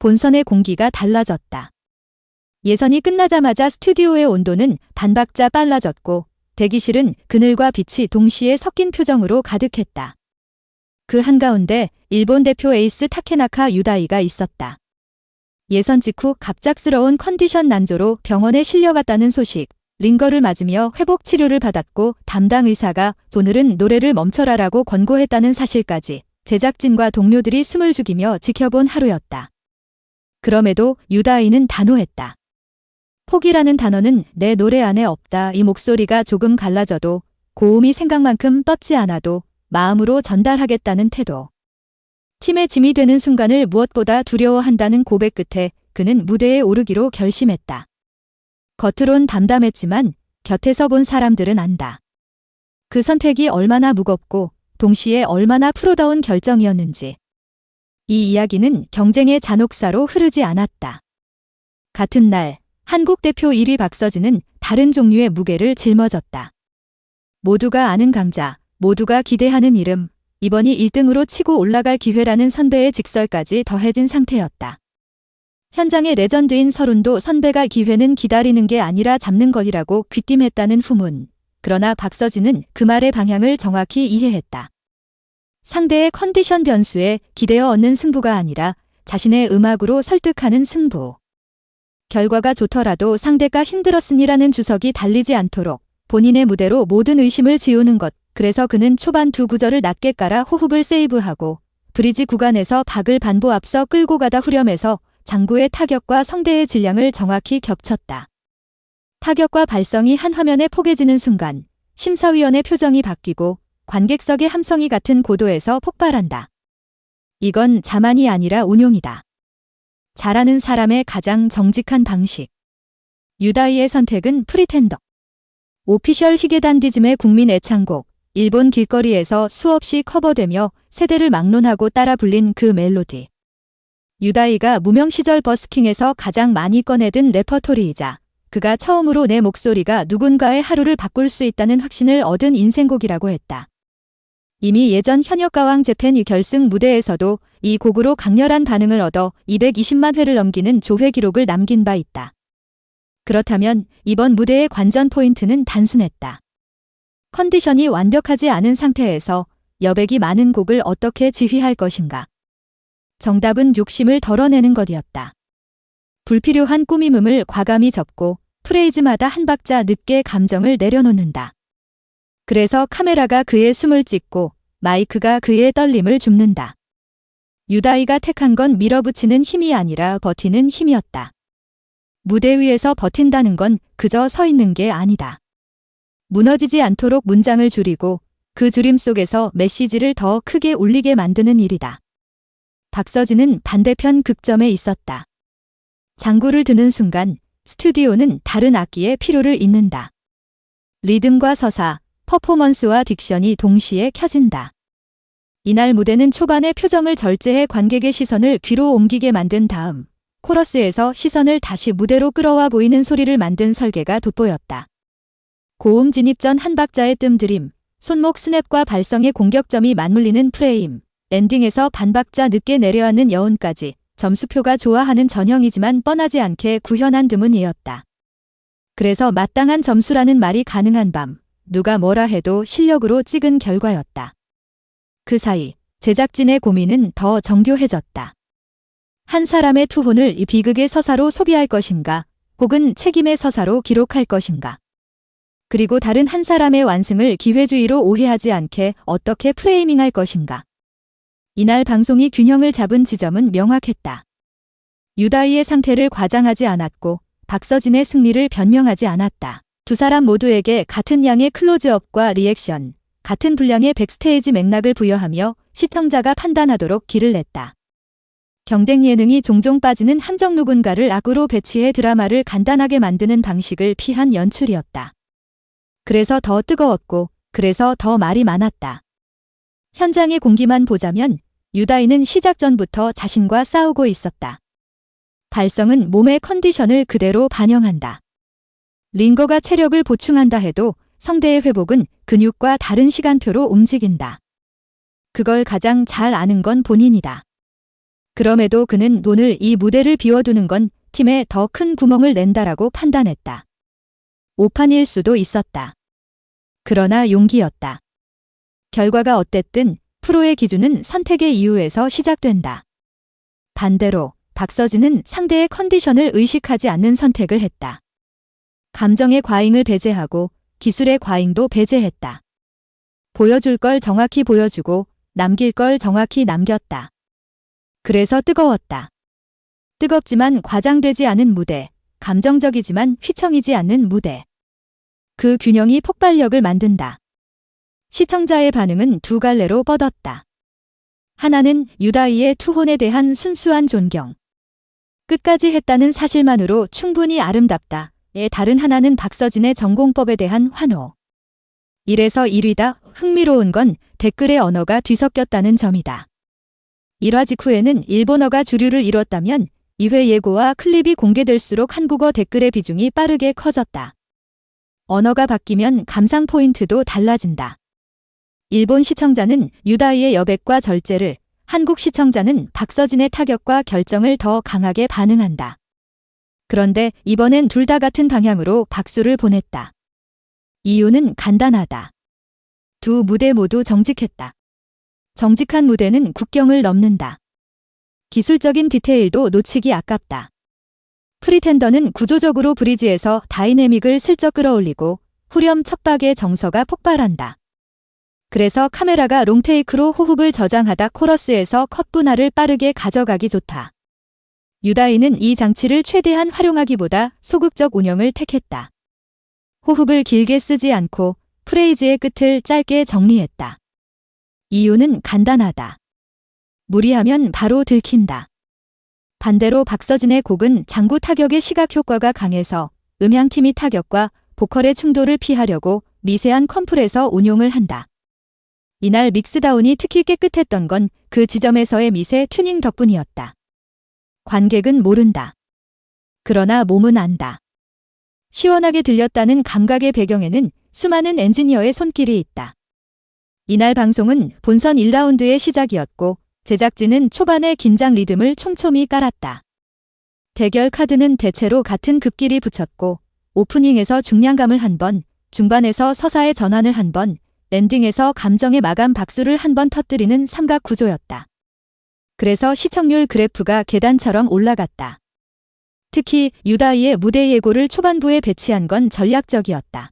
본선의 공기가 달라졌다. 예선이 끝나자마자 스튜디오의 온도는 반박자 빨라졌고 대기실은 그늘과 빛이 동시에 섞인 표정으로 가득했다. 그 한가운데 일본 대표 에이스 타케나카 유다이가 있었다. 예선 직후 갑작스러운 컨디션 난조로 병원에 실려갔다는 소식, 링거를 맞으며 회복 치료를 받았고 담당 의사가 오늘은 노래를 멈춰라라고 권고했다는 사실까지 제작진과 동료들이 숨을 죽이며 지켜본 하루였다. 그럼에도 유다이는 단호했다. 포기라는 단어는 내 노래 안에 없다. 이 목소리가 조금 갈라져도 고음이 생각만큼 뻗지 않아도 마음으로 전달하겠다는 태도. 팀의 짐이 되는 순간을 무엇보다 두려워한다는 고백 끝에 그는 무대에 오르기로 결심했다. 겉으론 담담했지만 곁에서 본 사람들은 안다. 그 선택이 얼마나 무겁고 동시에 얼마나 프로다운 결정이었는지. 이 이야기는 경쟁의 잔혹사로 흐르지 않았다. 같은 날 한국 대표 1위 박서진은 다른 종류의 무게를 짊어졌다. 모두가 아는 강자, 모두가 기대하는 이름, 이번이 1등으로 치고 올라갈 기회라는 선배의 직설까지 더해진 상태였다. 현장의 레전드인 서른도 선배가 기회는 기다리는 게 아니라 잡는 것이라고 귀띔했다는 후문. 그러나 박서진은 그 말의 방향을 정확히 이해했다. 상대의 컨디션 변수에 기대어 얻는 승부가 아니라 자신의 음악으로 설득하는 승부. 결과가 좋더라도 상대가 힘들었으니라는 주석이 달리지 않도록 본인의 무대로 모든 의심을 지우는 것. 그래서 그는 초반 두 구절을 낮게 깔아 호흡을 세이브하고 브리지 구간에서 박을 반보 앞서 끌고 가다 후렴에서 장구의 타격과 성대의 질량을 정확히 겹쳤다. 타격과 발성이 한 화면에 포개지는 순간 심사위원의 표정이 바뀌고 관객석의 함성이 같은 고도에서 폭발한다. 이건 자만이 아니라 운용이다. 잘하는 사람의 가장 정직한 방식. 유다이의 선택은 프리텐더. 오피셜 히게단디즘의 국민 애창곡, 일본 길거리에서 수없이 커버되며 세대를 막론하고 따라 불린 그 멜로디. 유다이가 무명 시절 버스킹에서 가장 많이 꺼내든 레퍼토리이자 그가 처음으로 내 목소리가 누군가의 하루를 바꿀 수 있다는 확신을 얻은 인생곡이라고 했다. 이미 예전 현역가왕 재팬 결승 무대에서도 이 곡으로 강렬한 반응을 얻어 220만 회를 넘기는 조회 기록을 남긴 바 있다. 그렇다면 이번 무대의 관전 포인트는 단순했다. 컨디션이 완벽하지 않은 상태에서 여백이 많은 곡을 어떻게 지휘할 것인가. 정답은 욕심을 덜어내는 것이었다. 불필요한 꾸밈음을 과감히 접고 프레이즈마다 한 박자 늦게 감정을 내려놓는다. 그래서 카메라가 그의 숨을 찍고 마이크가 그의 떨림을 줍는다. 유다이가 택한 건 밀어붙이는 힘이 아니라 버티는 힘이었다. 무대 위에서 버틴다는 건 그저 서 있는 게 아니다. 무너지지 않도록 문장을 줄이고 그 줄임 속에서 메시지를 더 크게 울리게 만드는 일이다. 박서진은 반대편 극점에 있었다. 장구를 드는 순간 스튜디오는 다른 악기의 필요를 잇는다. 리듬과 서사, 퍼포먼스와 딕션이 동시에 켜진다. 이날 무대는 초반에 표정을 절제해 관객의 시선을 귀로 옮기게 만든 다음 코러스에서 시선을 다시 무대로 끌어와 보이는 소리를 만든 설계가 돋보였다. 고음 진입 전 한 박자의 뜸들임, 손목 스냅과 발성의 공격점이 맞물리는 프레임, 엔딩에서 반박자 늦게 내려앉는 여운까지 점수표가 좋아하는 전형이지만 뻔하지 않게 구현한 드문이었다. 그래서 마땅한 점수라는 말이 가능한 밤, 누가 뭐라 해도 실력으로 찍은 결과였다. 그 사이 제작진의 고민은 더 정교해졌다. 한 사람의 투혼을 이 비극의 서사로 소비할 것인가, 혹은 책임의 서사로 기록할 것인가. 그리고 다른 한 사람의 완승을 기회주의로 오해하지 않게 어떻게 프레이밍할 것인가. 이날 방송이 균형을 잡은 지점은 명확했다. 유다이의 상태를 과장하지 않았고 박서진의 승리를 변명하지 않았다. 두 사람 모두에게 같은 양의 클로즈업과 리액션, 같은 분량의 백스테이지 맥락을 부여하며 시청자가 판단하도록 길을 냈다. 경쟁 예능이 종종 빠지는 함정 누군가를 악으로 배치해 드라마를 간단하게 만드는 방식을 피한 연출이었다. 그래서 더 뜨거웠고, 그래서 더 말이 많았다. 현장의 공기만 보자면 유다이는 시작 전부터 자신과 싸우고 있었다. 발성은 몸의 컨디션을 그대로 반영한다. 링거가 체력을 보충한다 해도 성대의 회복은 근육과 다른 시간표로 움직인다. 그걸 가장 잘 아는 건 본인이다. 그럼에도 그는 오늘 이 무대를 비워두는 건 팀에 더 큰 구멍을 낸다라고 판단했다. 오판일 수도 있었다. 그러나 용기였다. 결과가 어땠든 프로의 기준은 선택의 이유에서 시작된다. 반대로 박서진은 상대의 컨디션을 의식하지 않는 선택을 했다. 감정의 과잉을 배제하고 기술의 과잉도 배제했다. 보여줄 걸 정확히 보여주고 남길 걸 정확히 남겼다. 그래서 뜨거웠다. 뜨겁지만 과장되지 않은 무대, 감정적이지만 휘청이지 않는 무대. 그 균형이 폭발력을 만든다. 시청자의 반응은 두 갈래로 뻗었다. 하나는 유다이의 투혼에 대한 순수한 존경. 끝까지 했다는 사실만으로 충분히 아름답다. 의 다른 하나는 박서진의 전공법에 대한 환호. 이래서 1위다. 흥미로운 건 댓글의 언어가 뒤섞였다는 점이다. 1화 직후에는 일본어가 주류를 이뤘다면 2회 예고와 클립이 공개될수록 한국어 댓글의 비중이 빠르게 커졌다. 언어가 바뀌면 감상 포인트도 달라진다. 일본 시청자는 유다이의 여백과 절제를, 한국 시청자는 박서진의 타격과 결정을 더 강하게 반응한다. 그런데 이번엔 둘 다 같은 방향으로 박수를 보냈다. 이유는 간단하다. 두 무대 모두 정직했다. 정직한 무대는 국경을 넘는다. 기술적인 디테일도 놓치기 아깝다. 프리텐더는 구조적으로 브리지에서 다이내믹을 슬쩍 끌어올리고 후렴 척박의 정서가 폭발한다. 그래서 카메라가 롱테이크로 호흡을 저장하다 코러스에서 컷 분할을 빠르게 가져가기 좋다. 유다인은 이 장치를 최대한 활용하기보다 소극적 운영을 택했다. 호흡을 길게 쓰지 않고 프레이즈의 끝을 짧게 정리했다. 이유는 간단하다. 무리하면 바로 들킨다. 반대로 박서진의 곡은 장구 타격의 시각 효과가 강해서 음향팀이 타격과 보컬의 충돌을 피하려고 미세한 컴프레서 운용을 한다. 이날 믹스다운이 특히 깨끗했던 건 그 지점에서의 미세 튜닝 덕분이었다. 관객은 모른다. 그러나 몸은 안다. 시원하게 들렸다는 감각의 배경에는 수많은 엔지니어의 손길이 있다. 이날 방송은 본선 1라운드의 시작이었고 제작진은 초반의 긴장 리듬을 촘촘히 깔았다. 대결 카드는 대체로 같은 급길이 붙였고 오프닝에서 중량감을 한 번, 중반에서 서사의 전환을 한 번, 엔딩에서 감정의 마감 박수를 한 번 터뜨리는 삼각 구조였다. 그래서 시청률 그래프가 계단처럼 올라갔다. 특히 유다이의 무대 예고를 초반부에 배치한 건 전략적이었다.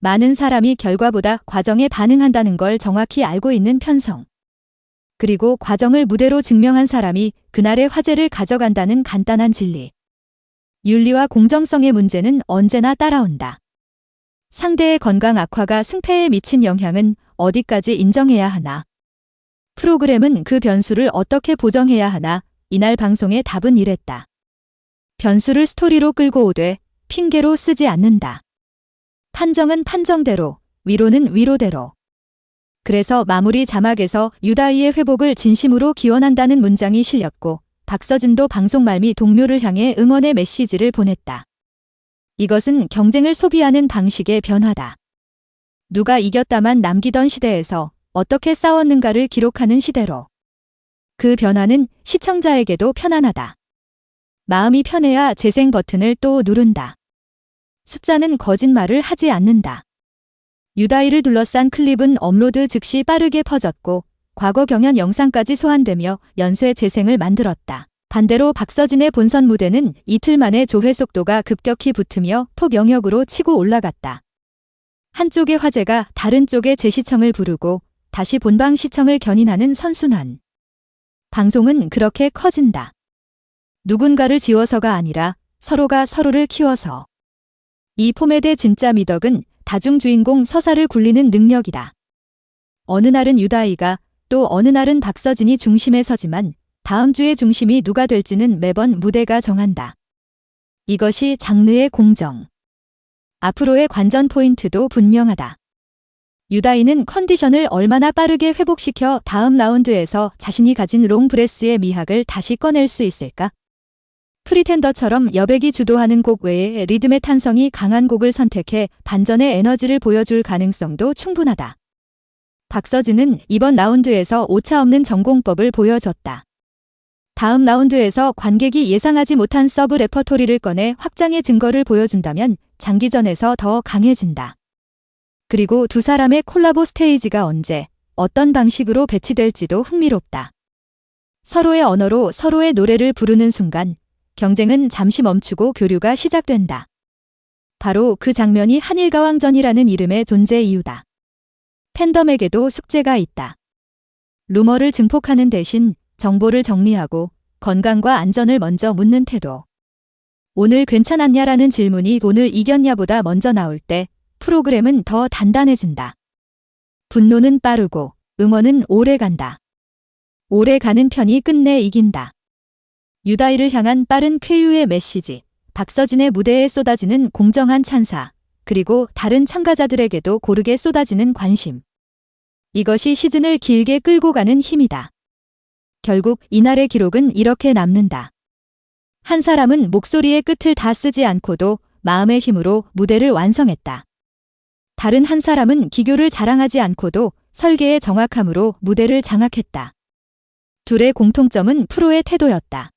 많은 사람이 결과보다 과정에 반응한다는 걸 정확히 알고 있는 편성. 그리고 과정을 무대로 증명한 사람이 그날의 화제를 가져간다는 간단한 진리. 윤리와 공정성의 문제는 언제나 따라온다. 상대의 건강 악화가 승패에 미친 영향은 어디까지 인정해야 하나? 프로그램은 그 변수를 어떻게 보정해야 하나? 이날 방송의 답은 이랬다. 변수를 스토리로 끌고 오되 핑계로 쓰지 않는다. 판정은 판정대로, 위로는 위로대로. 그래서 마무리 자막에서 유다이의 회복을 진심으로 기원한다는 문장이 실렸고 박서진도 방송 말미 동료를 향해 응원의 메시지를 보냈다. 이것은 경쟁을 소비하는 방식의 변화다. 누가 이겼다만 남기던 시대에서 어떻게 싸웠는가를 기록하는 시대로. 그 변화는 시청자에게도 편안하다. 마음이 편해야 재생 버튼을 또 누른다. 숫자는 거짓말을 하지 않는다. 유다이를 둘러싼 클립은 업로드 즉시 빠르게 퍼졌고 과거 경연 영상까지 소환되며 연쇄 재생을 만들었다. 반대로 박서진의 본선 무대는 이틀 만에 조회 속도가 급격히 붙으며 톱 영역으로 치고 올라갔다. 한쪽의 화제가 다른 쪽의 재시청을 부르고 다시 본방 시청을 견인하는 선순환. 방송은 그렇게 커진다. 누군가를 지워서가 아니라 서로가 서로를 키워서. 이 포맷의 진짜 미덕은 다중 주인공 서사를 굴리는 능력이다. 어느 날은 유다이가 또 어느 날은 박서진이 중심에 서지만 다음 주의 중심이 누가 될지는 매번 무대가 정한다. 이것이 장르의 공정. 앞으로의 관전 포인트도 분명하다. 유다이는 컨디션을 얼마나 빠르게 회복시켜 다음 라운드에서 자신이 가진 롱브레스의 미학을 다시 꺼낼 수 있을까? 프리텐더처럼 여백이 주도하는 곡 외에 리듬의 탄성이 강한 곡을 선택해 반전의 에너지를 보여줄 가능성도 충분하다. 박서진은 이번 라운드에서 오차 없는 전공법을 보여줬다. 다음 라운드에서 관객이 예상하지 못한 서브 레퍼토리를 꺼내 확장의 증거를 보여준다면 장기전에서 더 강해진다. 그리고 두 사람의 콜라보 스테이지가 언제, 어떤 방식으로 배치될지도 흥미롭다. 서로의 언어로 서로의 노래를 부르는 순간 경쟁은 잠시 멈추고 교류가 시작된다. 바로 그 장면이 한일가왕전이라는 이름의 존재 이유다. 팬덤에게도 숙제가 있다. 루머를 증폭하는 대신 정보를 정리하고 건강과 안전을 먼저 묻는 태도. 오늘 괜찮았냐라는 질문이 오늘 이겼냐보다 먼저 나올 때 프로그램은 더 단단해진다. 분노는 빠르고 응원은 오래 간다. 오래 가는 편이 끝내 이긴다. 유다이를 향한 빠른 쾌유의 메시지, 박서진의 무대에 쏟아지는 공정한 찬사, 그리고 다른 참가자들에게도 고르게 쏟아지는 관심. 이것이 시즌을 길게 끌고 가는 힘이다. 결국 이날의 기록은 이렇게 남는다. 한 사람은 목소리의 끝을 다 쓰지 않고도 마음의 힘으로 무대를 완성했다. 다른 한 사람은 기교를 자랑하지 않고도 설계의 정확함으로 무대를 장악했다. 둘의 공통점은 프로의 태도였다.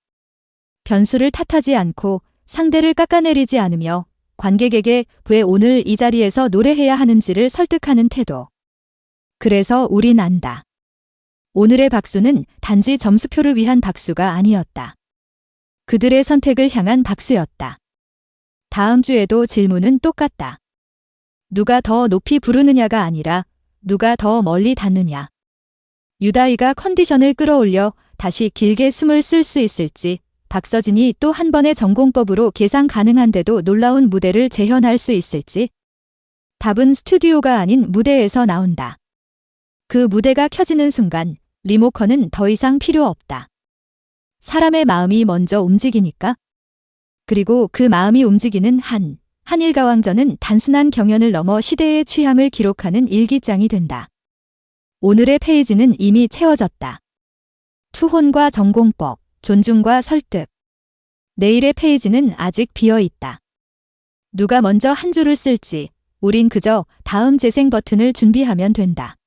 변수를 탓하지 않고 상대를 깎아내리지 않으며 관객에게 왜 오늘 이 자리에서 노래해야 하는지를 설득하는 태도. 그래서 우린 안다. 오늘의 박수는 단지 점수표를 위한 박수가 아니었다. 그들의 선택을 향한 박수였다. 다음 주에도 질문은 똑같다. 누가 더 높이 부르느냐가 아니라 누가 더 멀리 닿느냐. 유다이가 컨디션을 끌어올려 다시 길게 숨을 쓸 수 있을지 박서진이 또 한 번의 전공법으로 계산 가능한데도 놀라운 무대를 재현할 수 있을지 답은 스튜디오가 아닌 무대에서 나온다. 그 무대가 켜지는 순간 리모컨은 더 이상 필요 없다. 사람의 마음이 먼저 움직이니까. 그리고 그 마음이 움직이는 한, 한일가왕전은 단순한 경연을 넘어 시대의 취향을 기록하는 일기장이 된다. 오늘의 페이지는 이미 채워졌다. 투혼과 전공법, 존중과 설득. 내일의 페이지는 아직 비어 있다. 누가 먼저 한 줄을 쓸지, 우린 그저 다음 재생 버튼을 준비하면 된다.